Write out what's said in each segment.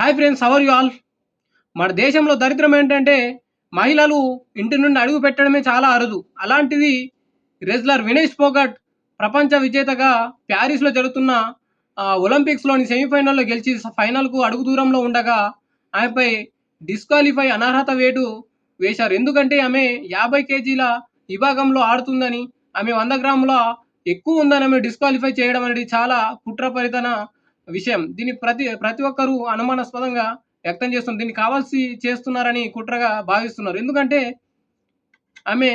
Hi friends how are you all మన దేశంలో దరిద్రం ఏంటంటే మహిళలు ఇంటి నుండి అడుగు పెట్టడమే చాలా అరుదు. అలాంటిది రెజ్లర్ వినేష్ పోగట్ ప్రపంచ విజేతగా ప్యారిస్లో జరుగుతున్న ఒలింపిక్స్లోని సెమీఫైనల్లో గెలిచి ఫైనల్కు అడుగు దూరంలో ఉండగా ఆమెపై డిస్క్వాలిఫై అనర్హత వేటు వేశారు. ఎందుకంటే ఆమె యాభై కేజీల విభాగంలో ఆడుతుందని ఆమె వంద గ్రాముల ఎక్కువ ఉందని ఆమె డిస్క్వాలిఫై చేయడం అనేది చాలా కుట్రపరితన విషయం. దీన్ని ప్రతి ప్రతి ఒక్కరూ అనుమానాస్పదంగా వ్యక్తం చేస్తున్నారు. దీన్ని కావాల్సి చేస్తున్నారని కుట్రగా భావిస్తున్నారు. ఎందుకంటే ఆమె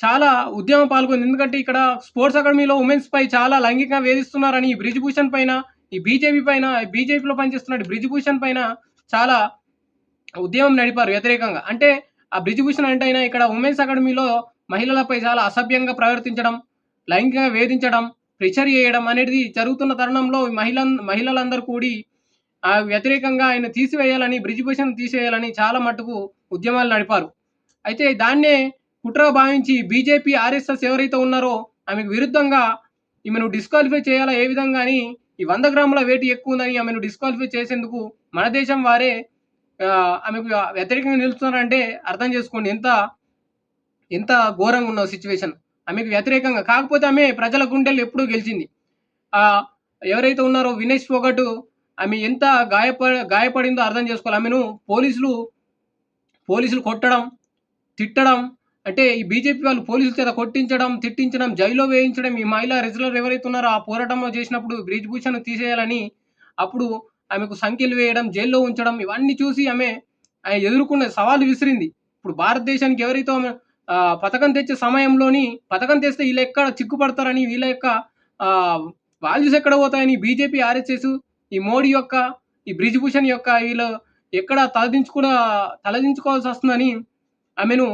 చాలా ఉద్యమం పాల్గొంది. ఎందుకంటే ఇక్కడ స్పోర్ట్స్ అకాడమీలో ఉమెన్స్ పై చాలా లైంగికంగా వేధిస్తున్నారని ఈ బ్రిజ్ పైన ఈ బీజేపీ పైన బీజేపీలో పనిచేస్తున్న బ్రిజ్భూషణ్ పైన చాలా ఉద్యమం నడిపారు వ్యతిరేకంగా. అంటే ఆ బ్రిజ్భూషణ్ అంటే అయినా ఇక్కడ ఉమెన్స్ అకాడమీలో మహిళలపై చాలా అసభ్యంగా ప్రవర్తించడం లైంగికంగా వేధించడం ప్రెషర్ చేయడం అనేది జరుగుతున్న తరుణంలో ఈ మహిళ మహిళలందరూ కూడి ఆ వ్యతిరేకంగా ఆయన తీసివేయాలని బ్రిజ్ భూషణ్ తీసివేయాలని చాలా మటుకు ఉద్యమాలు నడిపారు. అయితే దాన్నే కుట్ర భావించి బీజేపీ ఆర్ఎస్ఎస్ ఎవరైతే ఉన్నారో ఆమెకు విరుద్ధంగా ఈమెను డిస్క్వాలిఫై చేయాలా ఏ విధంగా అని ఈ వంద గ్రాముల వేటు ఎక్కువ ఉందని ఆమెను డిస్క్వాలిఫై చేసేందుకు మన దేశం వారే ఆమెకు వ్యతిరేకంగా నిలుస్తున్నారంటే అర్థం చేసుకోండి. ఎంత ఎంత ఘోరంగా ఉన్న సిచ్యువేషన్. ఆమెకు వ్యతిరేకంగా. కాకపోతే ఆమె ప్రజల గుండెలు ఎప్పుడూ గెలిచింది. ఎవరైతే ఉన్నారో వినేష్ పొగటు ఆమె ఎంత గాయప గాయపడిందో అర్థం చేసుకోవాలి. ఆమెను పోలీసులు పోలీసులు కొట్టడం తిట్టడం అంటే ఈ బీజేపీ వాళ్ళు పోలీసుల చేత కొట్టించడం తిట్టించడం జైల్లో వేయించడం ఈ మహిళా రిజర్వర్ ఎవరైతే ఉన్నారో ఆ పోరాటంలో చేసినప్పుడు బ్రిజ్ భూషణ్ తీసేయాలని అప్పుడు ఆమెకు సంఖ్యలు వేయడం జైల్లో ఉంచడం ఇవన్నీ చూసి ఆమె ఆమె ఎదుర్కొన్న సవాలు విసిరింది. ఇప్పుడు భారతదేశానికి ఎవరైతే పథకం తెచ్చే సమయంలోని పథకం తెస్తే వీళ్ళు ఎక్కడ చిక్కుపడతారని వీళ్ళ యొక్క వాల్యూస్ ఎక్కడ పోతాయని బీజేపీ ఆర్ఎస్ఎస్ ఈ మోడీ యొక్క ఈ బ్రిజ్ భూషణ్ యొక్క వీళ్ళు ఎక్కడ తలదించుకున్న తలదించుకోవాల్సి వస్తుందని ఆమెను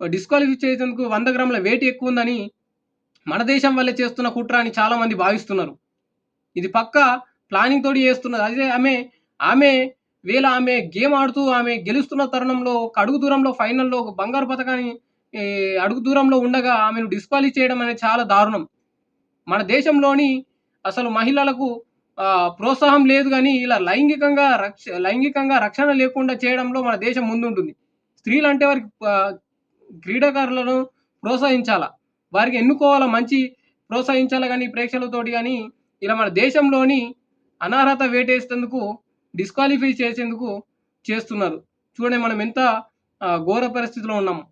డిస్క్వాలిఫై చేసేందుకు వంద గ్రాముల వెయిట్ ఎక్కువ ఉందని మన దేశం వల్లే చేస్తున్న కుట్ర అని చాలామంది భావిస్తున్నారు. ఇది పక్క ప్లానింగ్ తోటి చేస్తున్నది. అదే ఆమె ఆమె వేళ ఆమె గేమ్ ఆడుతూ ఆమె గెలుస్తున్న తరుణంలో ఒక అడుగు దూరంలో ఫైనల్లో ఒక బంగారు పథకాన్ని అడుగు దూరంలో ఉండగా ఆమెను డిస్క్వాలిఫై చేయడం అనేది చాలా దారుణం. మన దేశంలోని అసలు మహిళలకు ప్రోత్సాహం లేదు కానీ ఇలా లైంగికంగా రక్ష లైంగికంగా రక్షణ లేకుండా చేయడంలో మన దేశం ముందుంటుంది. స్త్రీలు అంటే వారికి క్రీడాకారులను ప్రోత్సహించాలా? వారికి ఎన్నుకోవాలా? మంచి ప్రోత్సహించాలా కానీ ప్రేక్షకులతోటి కానీ? ఇలా మన దేశంలోని అనర్హత వేటేసేందుకు డిస్క్వాలిఫై చేసేందుకు చేస్తున్నారు. చూడండి మనం ఎంత ఘోర పరిస్థితిలో ఉన్నాము.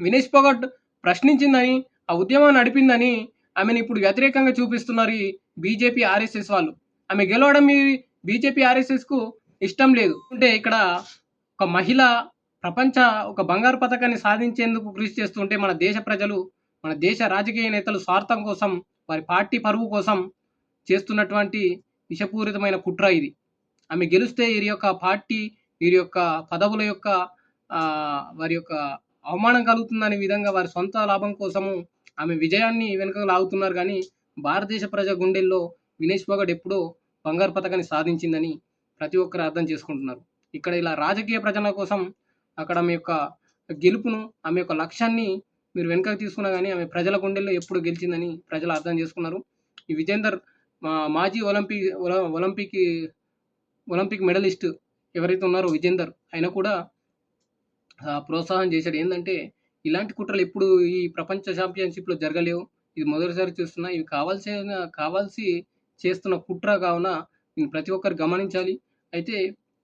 వినేష్ పొగట్ ప్రశ్నించిందని ఆ ఉద్యమం నడిపిందని ఆమెను ఇప్పుడు వ్యతిరేకంగా చూపిస్తున్నారు ఈ బీజేపీ ఆర్ఎస్ఎస్ వాళ్ళు. ఆమె గెలవడం మీ బీజేపీ ఆర్ఎస్ఎస్కు ఇష్టం లేదు. అంటే ఇక్కడ ఒక మహిళ ప్రపంచ ఒక బంగారు పథకాన్ని సాధించేందుకు కృషి చేస్తుంటే మన దేశ ప్రజలు మన దేశ రాజకీయ నేతలు స్వార్థం కోసం వారి పార్టీ పరువు కోసం చేస్తున్నటువంటి విషపూరితమైన కుట్ర ఇది. ఆమె గెలిస్తే వీరి యొక్క పార్టీ వీరి యొక్క పదవుల యొక్క వారి యొక్క అవమానం కలుగుతుందనే విధంగా వారి సొంత లాభం కోసము ఆమె విజయాన్ని వెనుక లాగుతున్నారు కానీ భారతదేశ ప్రజా గుండెల్లో వినేష్ పొగట్ ఎప్పుడో బంగారు పథకాన్ని సాధించిందని ప్రతి ఒక్కరు అర్థం చేసుకుంటున్నారు. ఇక్కడ ఇలా రాజకీయ ప్రజల కోసం అక్కడ ఆమె యొక్క గెలుపును ఆమె యొక్క లక్ష్యాన్ని మీరు వెనుకకు తీసుకున్నా కానీ ఆమె ప్రజల గుండెల్లో ఎప్పుడు గెలిచిందని ప్రజలు అర్థం చేసుకున్నారు. ఈ విజేందర్ మా- మాజీ ఒలింపిక్ ఒల- ఒలింపిక్ ఒలింపిక్ మెడలిస్ట్ ఎవరైతే ఉన్నారో విజేందర్ ఆయన కూడా ప్రోత్సాహం చేశాడు. ఏంటంటే ఇలాంటి కుట్రలు ఎప్పుడు ఈ ప్రపంచ ఛాంపియన్షిప్లో జరగలేవు. ఇది మొదటిసారి చూస్తున్నా. ఇవి కావాల్సిన కావాల్సి చేస్తున్న కుట్ర కావున ప్రతి ఒక్కరు గమనించాలి. అయితే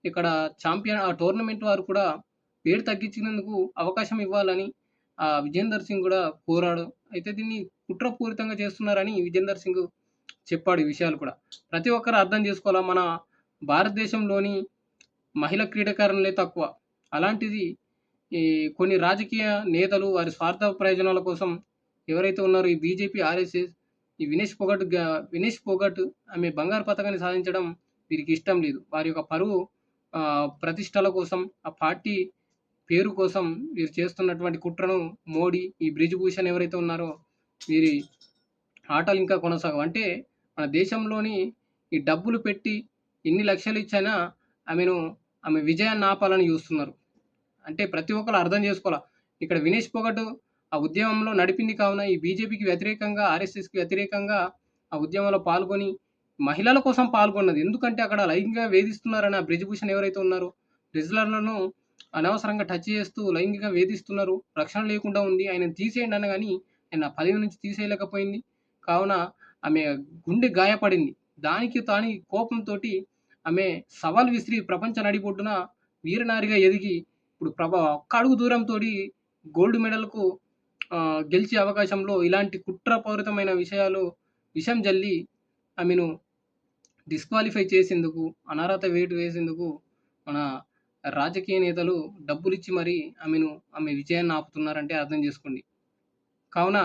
ఇక్కడ ఛాంపియన్ ఆ టోర్నమెంట్ వారు కూడా వేడి తగ్గించినందుకు అవకాశం ఇవ్వాలని ఆ విజేందర్ సింగ్ కూడా కోరాడు. అయితే దీన్ని కుట్రపూరితంగా చేస్తున్నారని విజేందర్ సింగ్ చెప్పాడు ఈ విషయాలు కూడా. ప్రతి ఒక్కరు అర్థం చేసుకోవాలా? మన భారతదేశంలోని మహిళ క్రీడాకారులే తక్కువ. అలాంటిది ఈ కొన్ని రాజకీయ నేతలు వారి స్వార్థ ప్రయోజనాల కోసం ఎవరైతే ఉన్నారో ఈ బీజేపీ ఆర్ఎస్ఎస్ ఈ వినేష్ పొగట్ వినేష్ పొగట్ ఆమె బంగారు పథకాన్ని సాధించడం వీరికి ఇష్టం లేదు. వారి యొక్క పరువు ప్రతిష్టల కోసం ఆ పార్టీ పేరు కోసం వీరు చేస్తున్నటువంటి కుట్రను మోడీ ఈ బ్రిజ్భూషణ్ ఎవరైతే ఉన్నారో వీరి ఆటలు ఇంకా కొనసాగవు. అంటే మన దేశంలోని ఈ డబ్బులు పెట్టి ఎన్ని లక్షలు ఇచ్చినా ఆమెను ఆమె విజయాన్ని ఆపాలని చూస్తున్నారు. అంటే ప్రతి ఒక్కరు అర్థం చేసుకోవాలి? ఇక్కడ వినేష్ పొగటు ఆ ఉద్యమంలో నడిపింది కావున ఈ బీజేపీకి వ్యతిరేకంగా ఆర్ఎస్ఎస్కి వ్యతిరేకంగా ఆ ఉద్యమంలో పాల్గొని మహిళల కోసం పాల్గొన్నది. ఎందుకంటే అక్కడ లైంగికంగా వేధిస్తున్నారని ఆ బ్రిజ్భూషణ్ ఎవరైతే ఉన్నారో రెజ్లర్లను అనవసరంగా టచ్ చేస్తూ లైంగికంగా వేధిస్తున్నారు. రక్షణ లేకుండా ఉంది. ఆయన తీసేయండి అన్న కానీ ఆయన పదవి నుంచి తీసేయలేకపోయింది. కావున ఆమె గుండె గాయపడింది. దానికి తాని కోపంతో ఆమె సవాల్ విసిరి ప్రపంచ నడిబొడ్డున వీరనారిగా ఎదిగి ఇప్పుడు ప్రభా ఒక్క అడుగు దూరంతో గోల్డ్ మెడల్కు గెలిచే అవకాశంలో ఇలాంటి కుట్రపూరితమైన విషయాలు విషం జల్లి ఆమెను డిస్క్వాలిఫై చేసేందుకు అనర్హత వేటు వేసేందుకు మన రాజకీయ నేతలు డబ్బులు ఇచ్చి మరీ ఆమెను ఆమె విజయాన్ని ఆపుతున్నారంటే అర్థం చేసుకోండి. కావున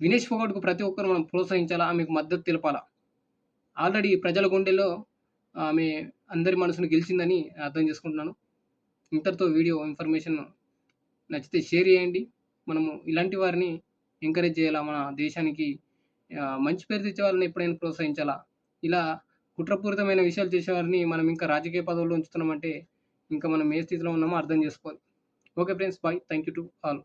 వినేష్ ఫోగట్కు ప్రతి ఒక్కరు మనం ప్రోత్సహించాలా? ఆమెకు మద్దతు తెలపాలా? ఆల్రెడీ ప్రజల గుండెల్లో ఆమె అందరి మనసును గెలిచిందని అర్థం చేసుకుంటున్నాను. ఇంతటితో వీడియో ఇన్ఫర్మేషన్ నచ్చితే షేర్ చేయండి. మనము ఇలాంటి వారిని ఎంకరేజ్ చేయాలా? మన దేశానికి మంచి పేరు తెచ్చే వాళ్ళని ఎప్పుడైనా ప్రోత్సహించాలా? ఇలా కుట్రపూరితమైన విషయాలు చేసేవారిని మనం ఇంకా రాజకీయ పదవుల్లో ఉంచుతున్నామంటే ఇంకా మనం ఏ స్థితిలో ఉన్నామో అర్థం చేసుకోవాలి. Okay friends bye. Thank you to all.